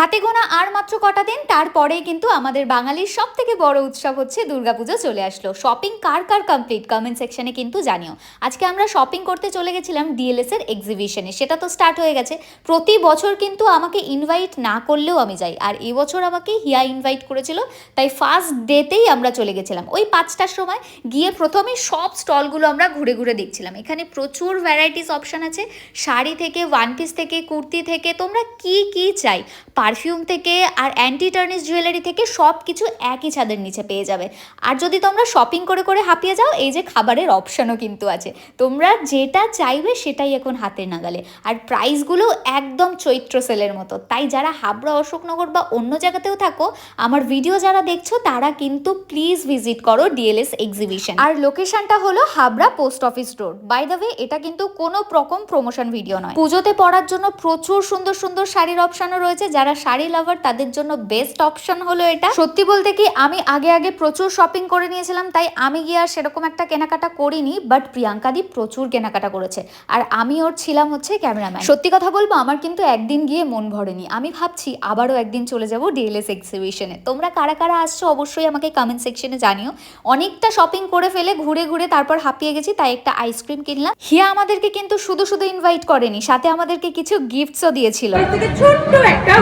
হাতে গোনা আর মাত্র কটা দিন, তারপরেই কিন্তু আমাদের বাঙালির সব থেকে বড় উৎসব হচ্ছে দুর্গাপুজো চলে আসলো। শপিং কার কার কমপ্লিট কমেন্ট সেকশনে কিন্তু জানিও। আজকে আমরা শপিং করতে চলে গেছিলাম ডিএলএস এর এক্সিবিশনে সেটা তো স্টার্ট হয়ে গেছে। প্রতি বছর কিন্তু আমাকে ইনভাইট না করলেও আমি যাই। আর এবছর আমাকে হিয়া ইনভাইট করেছিল। তাই ফার্স্ট ডেতেই আমরা চলে গেছিলাম। ওই পাঁচটার সময় গিয়ে প্রথমে সব স্টলগুলো আমরা ঘুরে ঘুরে দেখছিলাম। এখানে প্রচুর ভ্যারাইটিস অপশান আছে। শাড়ি থেকে ওয়ান পিস থেকে, কুর্তি থেকে, তোমরা কি কি চাই? পারফিউম থেকে আর অ্যান্টি টার্নিস জুয়েলারি থেকে সব কিছু একই ছাদের নিচে পেয়ে যাবে। আর যদি তোমরা শপিং করে করে হাঁপিয়ে যাও, এই যে খাবারের অপশানও কিন্তু আছে। তোমরা যেটা চাইবে সেটাই এখন হাতের নাগালে। আর প্রাইসগুলো একদম চৈত্র সেলের মতো। তাই যারা হাবড়া, অশোকনগর বা অন্য জায়গাতেও থাকো, আমার ভিডিও যারা দেখছ, তারা কিন্তু প্লিজ ভিজিট করো ডিএলএস এক্সিবিশন আর লোকেশনটা হলো Habra post office road by the way এটা কিন্তু কোনো রকম প্রমোশন ভিডিও নয়। পুজোতে পড়ার জন্য প্রচুর সুন্দর সুন্দর শাড়ির অপশানও রয়েছে। যারা শাড়ি লাভার তাদের জন্য বেস্ট অপশন হলো এটা। সত্যি বলতে কি, আমি আগে আগে প্রচুর শপিং করে নিয়েছিলাম, তাই আমি গিয়ে আর সেরকম একটা কেনাকাটা করিনি বাট প্রিয়াঙ্কা দি প্রচুর কেনাকাটা করেছে। আর আমি ওর ছিলাম হচ্ছে ক্যামেরাম্যান সত্যি কথা বলব, আমার কিন্তু একদিন গিয়ে মন ভরেনি। আমি ভাবছি, আবারও একদিন চলে যাব ডিএলএস এক্সিবিশনে তোমরা কারা কারা আসছো অবশ্যই আমাকে কমেন্ট সেকশনে জানিও। অনেকটা শপিং করে ফেলে, ঘুরে ঘুরে তারপর হাঁপিয়ে গেছি, তাই একটা আইসক্রিম কিনলাম। হিয়া আমাদেরকে কিন্তু শুধু শুধু ইনভাইট করেনি, সাথে আমাদেরকে কিছু গিফটসও দিয়েছিল। ছোট্ট একটা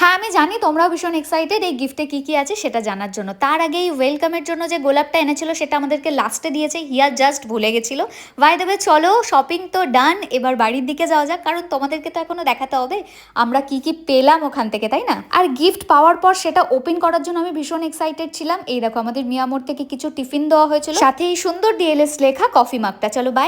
হ্যাঁ আমি জানি তোমরাও ভীষণ এক্সাইটেড এই গিফটে কি কি আছে সেটা জানার জন্য। তার আগে এই ওয়েলকামের জন্য যে গোলাপটা এনেছিল সেটা আমাদেরকে লাস্টে দিয়েছে। হিয়া জাস্ট ভুলে গেছিল। বাই দেবে চলো শপিং তো ডান এবার বাড়ির দিকে যাওয়া যাক, কারণ তোমাদেরকে তো এখনও দেখাতে হবে। আমরা কি কি পেলাম ওখান থেকে, তাই না? আর গিফট পাওয়ার পর সেটা ওপেন করার জন্য আমি ভীষণ এক্সাইটেড ছিলাম। এই দেখো, আমাদের মিয়ামোর থেকে কিছু টিফিন দেওয়া হয়েছিল। সাথে এই সুন্দর ডিএলএস লেখা কফি মাগটা চলো বাই